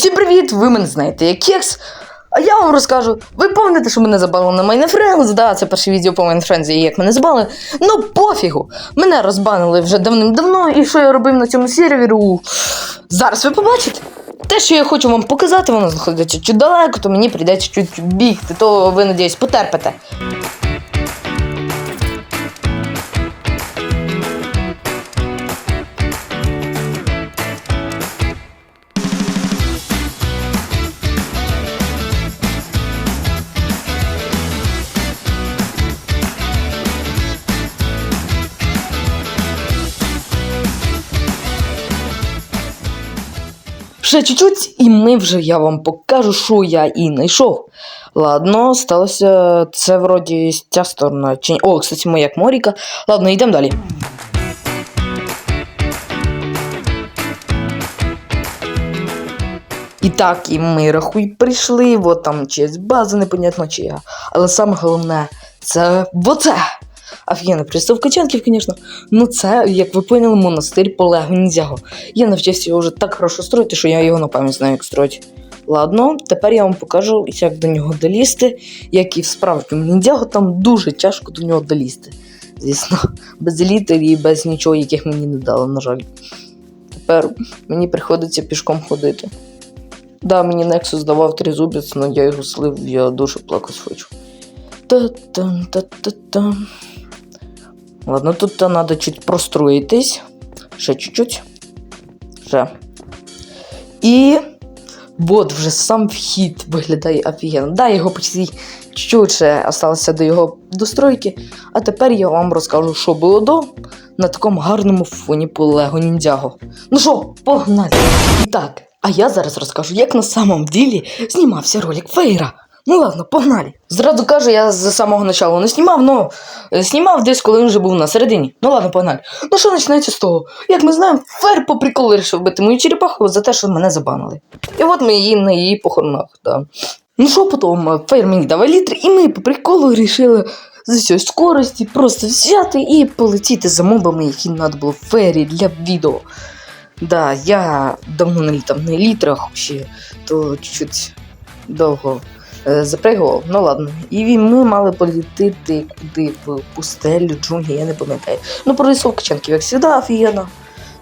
Усім привіт! Ви мене знаєте як Кекс. А я вам розкажу. Ви пам'ятаєте, що мене забали на Майнфрендс? Да, це перше відео по Майнфрендзі, як мене забали. Ну пофігу. Мене розбанили вже давним-давно, і що я робив на цьому сервері? Зараз ви побачите. Те, що я хочу вам показати, воно знаходиться чуть далеко, то мені прийдеться чуть бігти, то ви, надіюсь, потерпите. Ще чуть-чуть, і ми вже я вам покажу, що я і знайшов. Ладно, сталося це вроді ця сторона. Чи... О, кстати, моя як Моріка. Ладно, йдемо далі. І так, і ми рахуй прийшли, от там чиясь база, непонятно чия. Але саме головне, це оце. Офігенна приставка чанків, звісно. Ну це, як ви поняли, монастир Полего Ніндзяго. Я навчився його вже так хорошо строїти, що я його на пам'ять знаю, як строїти. Ладно, тепер я вам покажу, як до нього долізти, як і в справжньому ніндзяго, там дуже тяжко до нього долізти. Звісно, без літер і без нічого, яких мені не дали, на жаль. Тепер мені приходиться пішком ходити. Да, мені Nexus давав тризубець, але я його слив, я дуже плакати хочу. Та-там-та-та-там. Ладно, тут треба чуть простроїтись. Ще чуть-чуть. Ще. І. Вот вже сам вхід виглядає офігенно. Да, його почти чуть-чуть ще осталося до його достройки. А тепер я вам розкажу, що було до на такому гарному фоні по Лего Ніндзяго. Ну що, погнали! І так, а я зараз розкажу, як на самом ділі знімався ролик Фейра. Ну ладно, погнали. Зразу кажу, я з самого начала не знімав, но е, знімав десь, коли він вже був на середині. Ну ладно, погнали. Ну що починається з того? Як ми знаємо, Фер по приколу вирішив бити мою черепаху за те, що мене забанили. І от ми її на її похоронах, да. Ну що потім, Фейр мені дав літр, і ми по приколу вирішили з усієї скорості просто взяти і полетіти за мобами, які треба було Фері для відео. Да, я давно не літав на літрах ще, то чуть довго запригував. Ну ладно. І ми мали політити куди в пустелю, джунглі, я не пам'ятаю. Ну, про лісовки чанків, як завжди, офігенно.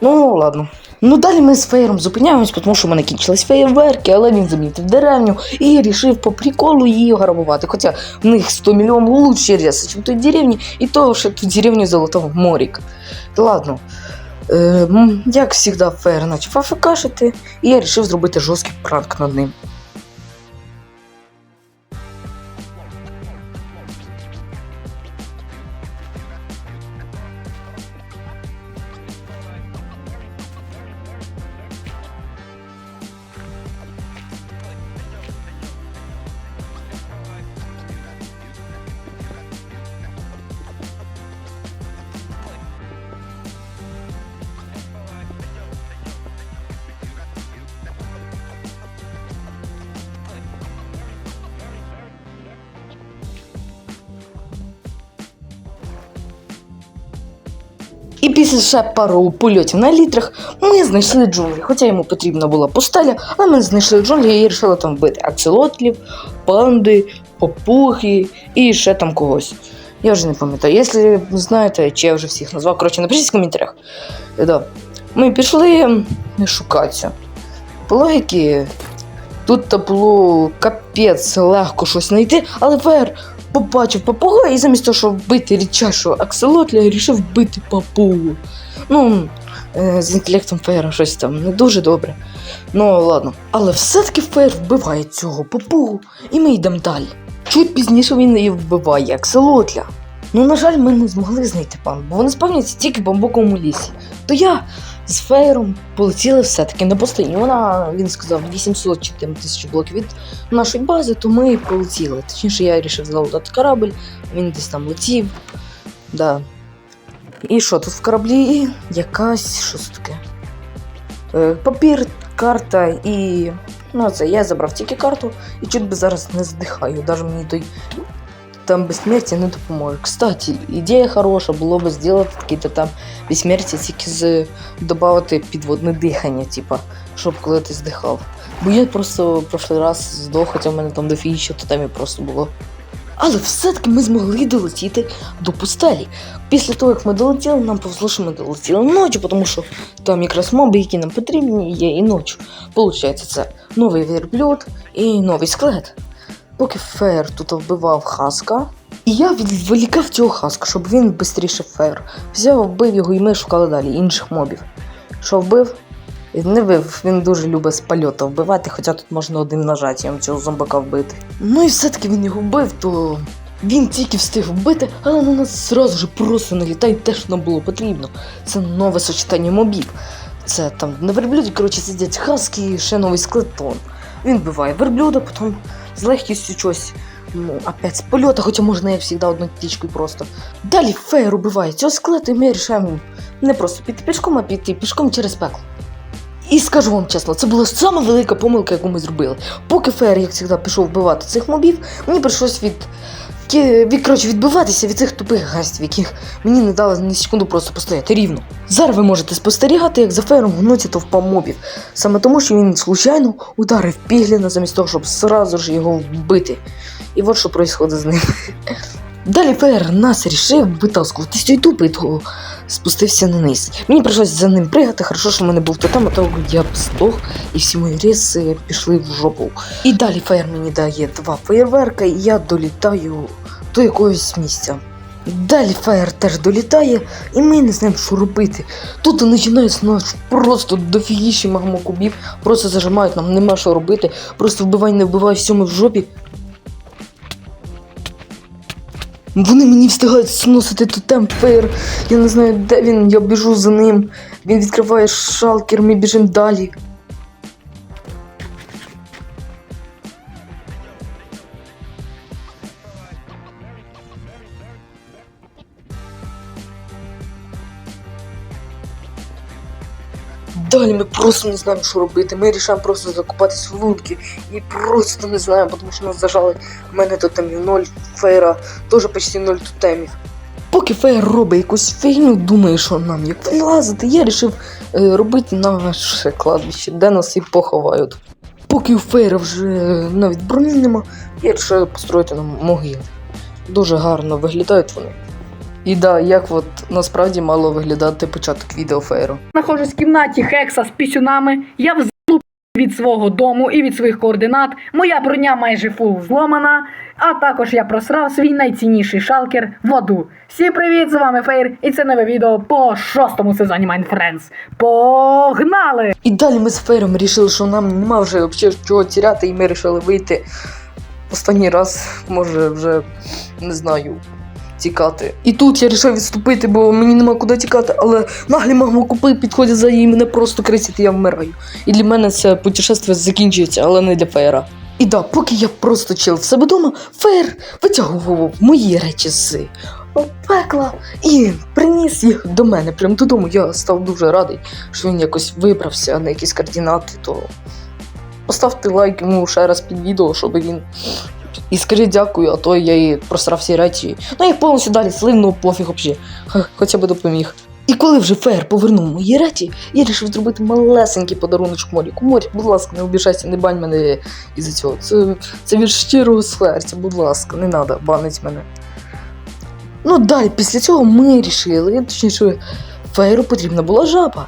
Ну, ладно. Ну, далі ми з феєром зупиняємось, тому що в мене кінчились феєрверки, але він замітив деревню і рішив по приколу її грабувати. Хоча в них 100 мільйонів лучше ряса, ніж в той деревні, і того, що ту деревню Золотого Моріка. Ладно. Е, як завжди, феєр почав афекашити, і я вирішив зробити жорсткий пранк над ним. І після ще пару польотів на літрах ми знайшли джунглі. Хоча йому потрібна була пустеля, але ми знайшли джунглі і вирішили там вбити акселотлів, панди, попухи і ще там когось. Я вже не пам'ятаю. Якщо знаєте, чи я вже всіх назвав, коротше, напишіть в коментарях. Да. Ми пішли шукатися. По логіки, тут було капець легко щось знайти, але Фер побачив папугу і замість того, щоб вбити рідчашу акселотля, вирішив вбити папугу. Ну, е, з інтелектом Фейра щось там не дуже добре. Ну, ладно. Але все-таки Фейр вбиває цього папугу, і ми йдемо далі. Чуть пізніше він її вбиває акселотля. Ну, на жаль, ми не змогли знайти пан, бо вони спавняться тільки в бамбуковому лісі. То я з Фейром полетіли все-таки на пустиню. Вона, він сказав, 800 чи там тисяч блоків від нашої бази, то ми полетіли. Точніше, я вирішив залутати корабль, він десь там летів. Да. І що, тут в кораблі якась. Що це таке? Е, папір, карта і. Ну, це я забрав тільки карту і чуть би зараз не здихаю. Даже мені той там безсмертя не допоможе. Кстати, ідея хороша, було б зробити такі-то там безсмертя тільки з додати підводне дихання, типа, щоб коли ти здихав. Бо я просто прошлий раз здох, хоча в мене там дофігіще тотемів просто було. Але все-таки ми змогли долетіти до пустелі. Після того, як ми долетіли, нам повезло, що ми долетіли ночі, тому що там якраз моби, які нам потрібні, є і ночі. Получається, це новий верблюд і новий скелет. Поки Фер тут вбивав Хаска, і я відволікав цього Хаска, щоб він швидше Фер. Взяв, вбив його, і ми шукали далі інших мобів. Що вбив? Не вбив, він дуже любить з польоту вбивати, хоча тут можна одним нажаттям цього зомбака вбити. Ну і все-таки він його вбив, то він тільки встиг вбити, але на нас зразу ж просто налітає те, що нам було потрібно. Це нове сочетання мобів. Це там на верблюді, коротше, сидять хаски і ще новий склетон. Він вбиває верблюда, потім з легкістю щось. Ну, опять з польота, хоча можна я завжди одну птічкою просто. Далі феєр убиває цього скелета, і ми рішаємо не просто піти пішком, а піти пішком через пекло. І скажу вам чесно, це була сама велика помилка, яку ми зробили. Поки Феєр, як завжди, пішов вбивати цих мобів, мені прийшлось від, від коротше, відбиватися від цих тупих гастів, яких мені не дали ні секунду просто постояти рівно. Зараз ви можете спостерігати, як за Феєром гнуться товпа мобів. Саме тому, що він случайно ударив Пігліна замість того, щоб сразу ж його вбити. І от що відбувається з ним. Далі Феєр нас рішив витаскувати з цієї тупи, то спустився вниз. Мені прийшлось за ним пригати, хорошо, що в мене був тотем, а то я б здох, і всі мої риси пішли в жопу. І далі Феєр мені дає два феєрверка, і я долітаю до якогось місця. Далі Фаєр теж долітає, і ми не знаємо, що робити. Тут починається наш просто дофігіші магмокубів, просто зажимають, нам нема що робити, просто вбивай, не вбивай, все ми в жопі. Вони мені встигають сносити тотем фейер. Я не знаю, де він, я біжу за ним. Він відкриває шалкер, ми біжимо далі. Далі ми просто не знаємо, що робити. Ми рішаємо просто закопатись в лунки. І просто не знаємо, тому що нас зажали. У мене тотемів ноль, фейра теж почти ноль тотемів. Поки Фейр робить якусь фігню, думає, що нам як вилазити, я вирішив е, робити наше кладбище, де нас і поховають. Поки у Фейра вже навіть броні нема, я вирішив построїти нам могили. Дуже гарно виглядають вони. І да, як от насправді мало виглядати початок відео Фейру. знаходжусь в кімнаті Хекса з пісюнами. Я в від свого дому і від своїх координат. Моя броня майже фул зломана. А також я просрав свій найцінніший шалкер в воду. Всім привіт! З вами Фейр, і це нове відео по шостому сезоні Mind Friends. Погнали! І далі ми з Фейром вирішили, що нам нема вже взагалі чого тіряти, і ми вирішили вийти останній раз, може вже не знаю. Тікати. І тут я вирішив відступити, бо мені нема куди тікати, але наглі магмокопи підходять за і мене просто кричать, і я вмираю. І для мене це путешествие закінчується, але не для Фейра. І да, поки я просто чил в себе вдома, Фейр витягував мої речі з пекла і приніс їх до мене прямо додому. Я став дуже радий, що він якось вибрався на якісь координати, то поставте лайк йому ще раз під відео, щоб він. І скажіть дякую, а то я і просрав всі речі. Ну їх повністю далі слив, ну пофіг взагалі. Хоча б допоміг. І коли вже Фер повернув мої речі, я вирішив зробити малесенький подарунок Моріку. Морік, будь ласка, не обіжайся, не бань мене із-за цього. Це, це від щирого серця, будь ласка, не треба банить мене. Ну далі, після цього ми вирішили, точніше, Фейру потрібна була жаба.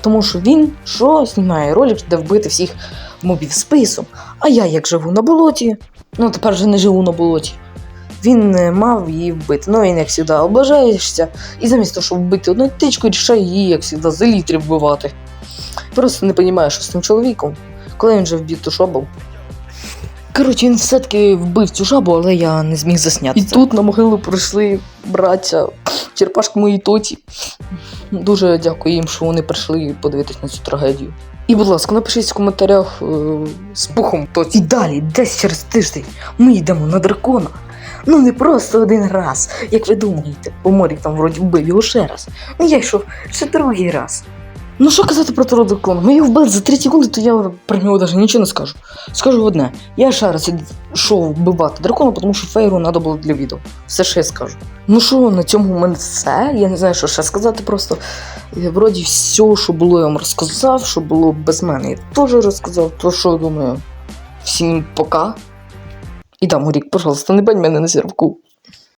Тому що він що знімає ролик, де вбити всіх мобів списом. А я як живу на болоті, ну тепер вже не живу на болоті. Він мав її вбити. Ну він як завжди облажаєшся, і замість того, щоб вбити одну тичку, рішає її, як завжди, за літри вбивати. Просто не розумію, що з тим чоловіком, коли він вже вбив ту шобу. Коротше, він все-таки вбив цю жабу, але я не зміг засняти. І тут на могилу прийшли браття, черпашки мої тоті. Дуже дякую їм, що вони прийшли подивитись на цю трагедію. І, будь ласка, напишіть в коментарях е, з пухом То І далі, десь через тиждень, ми йдемо на дракона. Ну не просто один раз, як ви думаєте, бо Морік там вроді вбив його ще раз. Ну я йшов ще другий раз. Ну що казати про того дракона? Ми його вбили за 3 секунди, то я про нього навіть нічого не скажу. Скажу одне, я ще раз йшов вбивати дракона, тому що фейру треба було для відео. Все, що я скажу. Ну що, на цьому у мене все. Я не знаю, що ще сказати. Просто е, вроді все, що було, я вам розказав, що було без мене, я теж розказав. То що думаю, всім пока. І там, Мурік, пожалуйста, не бань мене на сервку.